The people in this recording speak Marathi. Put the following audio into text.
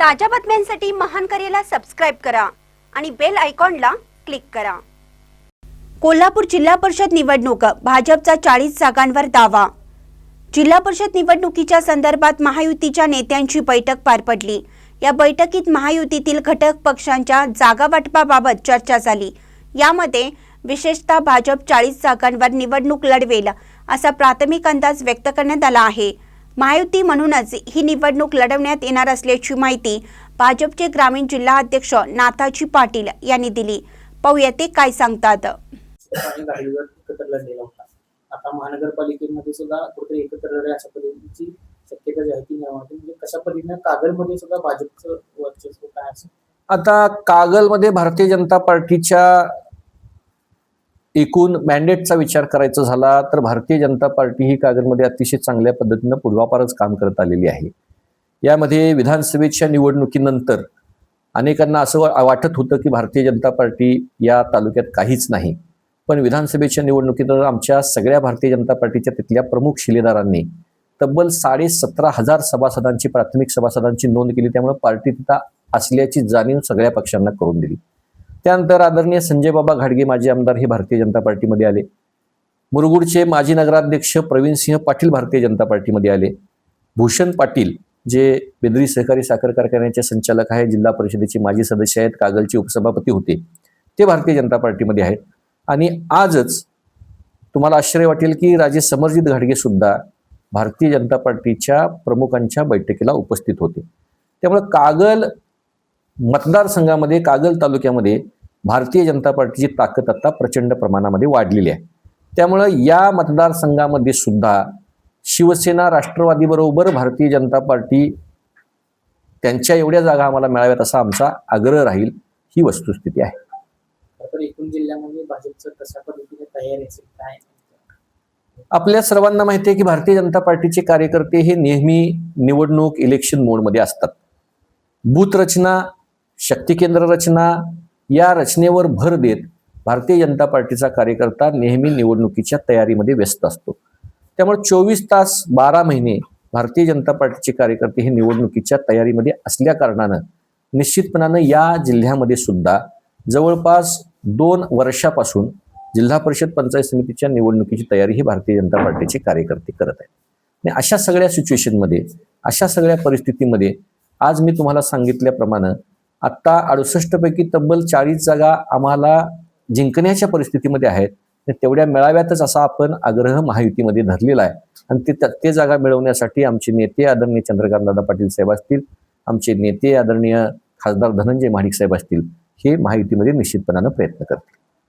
ताज्या बातम्यांसाठी महान करेला सबस्क्राईब करा आणि बेल आयकॉनला क्लिक करा. कोल्हापूर जिल्हा परिषद निवडणूक भाजपचा चाळीस जागांवर दावा. जिल्हा परिषद निवडणुकीच्या संदर्भात महायुतीच्या नेत्यांची बैठक पार पडली. या बैठकीत महायुतीतील घटक पक्षांच्या जागा वाटपाबाबत चर्चा झाली. यामध्ये विशेषतः भाजप चाळीस जागांवर निवडणूक लढवेल असा प्राथमिक अंदाज व्यक्त करण्यात आला आहे. महायुती म्हणूनच ही निवडणूक लढवण्यात येणार असल्याची माहिती भाजपचे ग्रामीण जिल्हा अध्यक्ष नाथाजी पाटील यांनी दिली. पाहूया ते काय सांगतात. आता महानगरपालिकेमध्ये सुद्धा कुठेतरी एकत्र अशा पद्धतीची शक्यता जी आहे ती निर्माण होते म्हणजे कशा पद्धतीने कागलमध्ये सुद्धा भाजपचं वर्चस्व काय असं आता कागलमध्ये भारतीय जनता पार्टीच्या एकूण मॅन्डेटचा विचार करायचा झाला तर भारतीय जनता पार्टी ही कागदमध्ये अतिशय चांगल्या पद्धतीनं पूर्वापारच काम करत आलेली आहे. यामध्ये विधानसभेच्या निवडणुकीनंतर अनेकांना असं वाटत होतं की भारतीय जनता पार्टी या तालुक्यात काहीच नाही. पण विधानसभेच्या निवडणुकीनंतर आमच्या सगळ्या भारतीय जनता पार्टीच्या तिथल्या प्रमुख शिलेदारांनी तब्बल साडे सतरा हजार सभासदांची प्राथमिक सभासदांची नोंद केली त्यामुळे पार्टी तिथं असल्याची जाणीव सगळ्या पक्षांना करून दिली. त्यानंतर आदरणीय संजय बाबा घाडगे माजी आमदार हे भारतीय जनता पार्टीमध्ये आले. मुरगुडचे माजी नगराध्यक्ष प्रवीण सिंह पाटील भारतीय जनता पार्टीमध्ये आले. भूषण पाटील जे बेदरी सहकारी साखर कारखान्याचे संचालक आहे जिल्हा परिषदेचे माजी सदस्य आहेत कागलचे उपसभापती होते ते भारतीय जनता पार्टीमध्ये आहेत. आणि आजच तुम्हाला आश्चर्य वाटेल की राजे समरजित घाडगे सुद्धा भारतीय जनता पार्टीच्या प्रमुखांच्या बैठकीला उपस्थित होते. त्यामुळे कागल मतदारसंघामध्ये कागल तालुक्यामध्ये भारतीय जनता पार्टीची ताकद आता प्रचंड प्रमाणामध्ये वाढलेली आहे. त्यामुळं या मतदारसंघामध्ये सुद्धा शिवसेना राष्ट्रवादी बरोबर भारतीय जनता पार्टी त्यांच्या एवढ्या जागा आम्हाला मिळाव्यात असा आमचा आग्रह राहील ही वस्तुस्थिती आहे. तर एकूण जिल्ह्यामध्ये भाजपचं कशा पद्धतीने तयारी असेल काय आपल्या सर्वांना माहिती आहे की भारतीय जनता पार्टीचे कार्यकर्ते हे नेहमी निवडणूक इलेक्शन मोडमध्ये असतात. बूथ रचना शक्ती केंद्र रचना या रचनेवर भर देत भारतीय जनता पार्टीचा कार्यकर्ता नेहमी निवडणुकीच्या तयारीमध्ये व्यस्त असतो. त्यामुळे चोवीस तास बारा महिने भारतीय जनता पार्टीचे कार्यकर्ते हे निवडणुकीच्या तयारीमध्ये असल्या कारणानं निश्चितपणानं या जिल्ह्यामध्ये सुद्धा जवळपास दोन वर्षापासून जिल्हा परिषद पंचायत समितीच्या निवडणुकीची तयारी ही भारतीय जनता पार्टीचे कार्यकर्ते करत आहेत. आणि अशा सगळ्या सिच्युएशनमध्ये अशा सगळ्या परिस्थितीमध्ये आज मी तुम्हाला सांगितल्याप्रमाणे आत्ता अडुसष्ट पैकी तब्बल चाळीस जागा आम्हाला जिंकण्याच्या परिस्थितीमध्ये आहेत. तेवढ्या मिळाव्यातच असा आपण आग्रह महायुतीमध्ये धरलेला आहे. आणि ते ते जागा मिळवण्यासाठी आमचे नेते आदरणीय चंद्रकांतदादा पाटील साहेब असतील आमचे नेते आदरणीय खासदार धनंजय महाडिक साहेब असतील हे महायुतीमध्ये निश्चितपणानं प्रयत्न करतील.